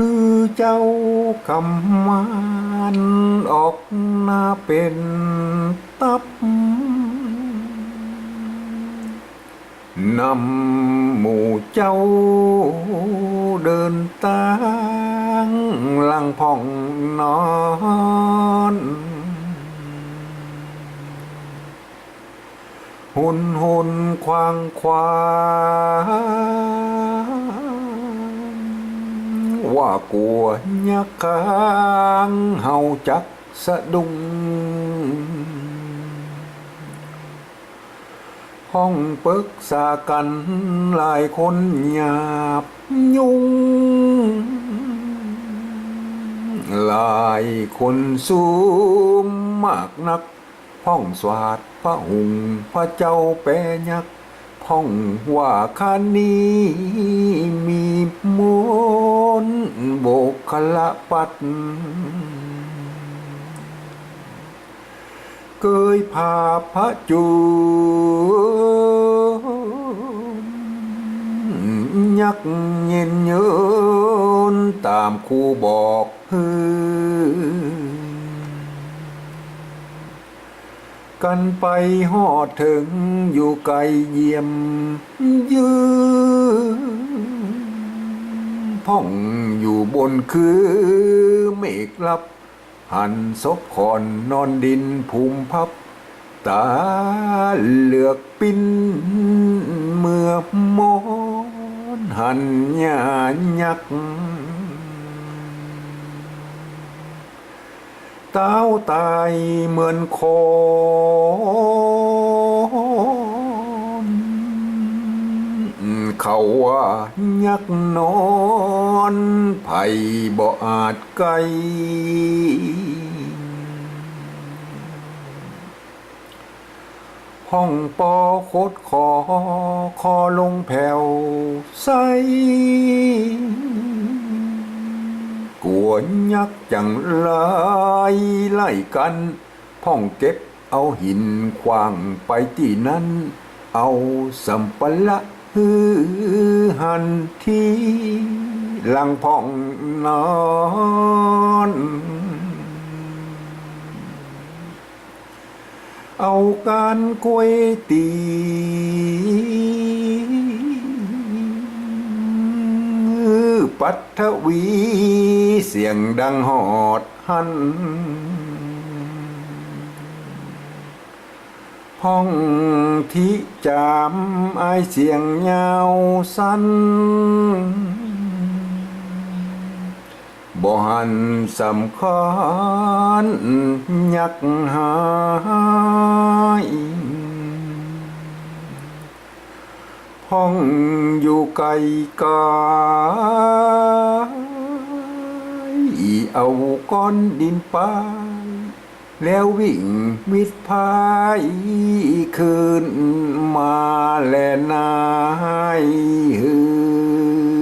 คือเจ้ากำมานออกหน้าเป็นตับนำหมู่เจ้าเดินตางหลังพ่องนอนหุนหุนควางควาง ว่ากัวยักษ์กางเฮาจักสะดุงห้องปรึกษากันหลายคนหยาบยุงหลายคนสูมมากนักพ่องสวาดพระหุงพระเจ้าแปยักษ์พ่องว่าคานี้มีมนต์โบก ละปัดเกยพาพระจูยักเย็นเยินตามครูบอกฮือกันไปหอดถึงอยู่ไกลเยี่ยมยืน พ่องอยู่บนคือเมฆลับ หันศพคอนนอนดินภูมิพับ ตาเหลือกปิ้นเมื่อมอนหันหยายักเต้าตายเหมือนคนาว่ายักนอนไผ่บ่อาจไกลห้องปอโคดคอคอลงแผ่วใสกวนยักษ์จังไลายไล่กัน พ่องเก็บเอาหินควางไปที่นั้น เอาสัมปะละ ฮือหันที่หลังพ่องนอนเอาการกวยตีปัทวีเสียงดังหอดหัน ห้องที่จามไอเสียงยาวสั้นบ่หันสำคัญยักหายห้องอยู่ไกลกายเอาก้อนดินไป แล้ววิ่งวิดพายคืนมาและนายฮือ